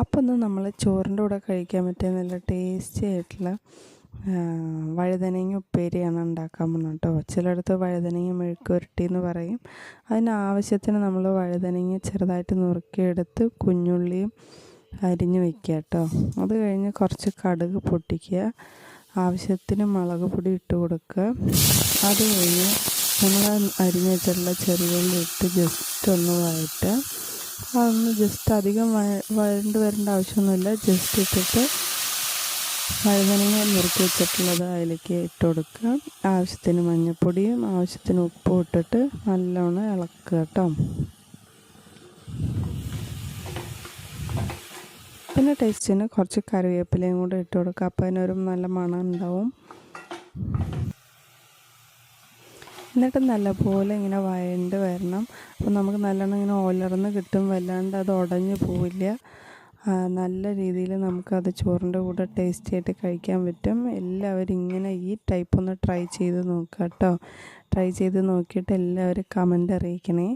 അപ്പോൾ ഒന്ന് നമ്മൾ ചോറിന്റെ കൂടെ കഴിക്കാൻ പറ്റിയ നല്ല ടേസ്റ്റി ആയിട്ടുള്ള വഴുതനങ്ങ ഉപ്പേരിയാണ് ഉണ്ടാക്കാൻ പോകുന്നത് കേട്ടോ. ചിലയിടത്ത് വഴുതനങ്ങ മെഴുക്കുരുട്ടി എന്ന് പറയും. അതിന് ആവശ്യത്തിന് നമ്മൾ വഴുതനങ്ങ ചെറുതായിട്ട് നുറുക്കിയെടുത്ത് കുഞ്ഞുള്ളിയും അരിഞ്ഞ് വയ്ക്കുക കേട്ടോ. അത് കഴിഞ്ഞ് കുറച്ച് കടുക് പൊട്ടിക്കുക. ആവശ്യത്തിന് മുളക് പൊടി ഇട്ട് കൊടുക്കുക. അത് കഴിഞ്ഞ് നമ്മൾ അരിഞ്ഞ് വെച്ചിട്ടുള്ള ചെറുകളിലിട്ട് ഇട്ട് ജസ്റ്റ് ഒന്ന് വഴറ്റുക. അതൊന്ന് ജസ്റ്റ് അധികം വഴ- വഴണ്ട് വരേണ്ട ആവശ്യമൊന്നുമില്ല. ജസ്റ്റ് ഇട്ടിട്ട് വഴുതനങ്ങ നുറുക്കി വെച്ചിട്ടുള്ളത് അതിലേക്ക് ഇട്ട് കൊടുക്കുക. ആവശ്യത്തിന് മഞ്ഞൾപ്പൊടിയും ആവശ്യത്തിന് ഉപ്പും ഇട്ടിട്ട് നല്ലോണം ഇളക്കുക കേട്ടോ. പിന്നെ ടേസ്റ്റിന് കുറച്ച് കറിവേപ്പിലയും കൂടെ ഇട്ട് കൊടുക്കുക. അപ്പോൾ അതിനൊരു നല്ല മണം ഉണ്ടാവും. എന്നിട്ട് നല്ലപോലെ ഇങ്ങനെ വഴണ്ട് വരണം. അപ്പോൾ നമുക്ക് നല്ലോണം ഇങ്ങനെ ഒലർന്ന് കിട്ടും. വല്ലാണ്ട് അത് ഉടഞ്ഞു പോവില്ല. നല്ല രീതിയിൽ നമുക്കത് ചോറിന്റെ കൂടെ ടേസ്റ്റി ആയിട്ട് കഴിക്കാൻ പറ്റും. എല്ലാവരും ഇങ്ങനെ ഈ ടൈപ്പ് ഒന്ന് ട്രൈ ചെയ്ത് നോക്കുക കേട്ടോ. ട്രൈ ചെയ്ത് നോക്കിയിട്ട് എല്ലാവരും കമന്റ് അറിയിക്കണേ.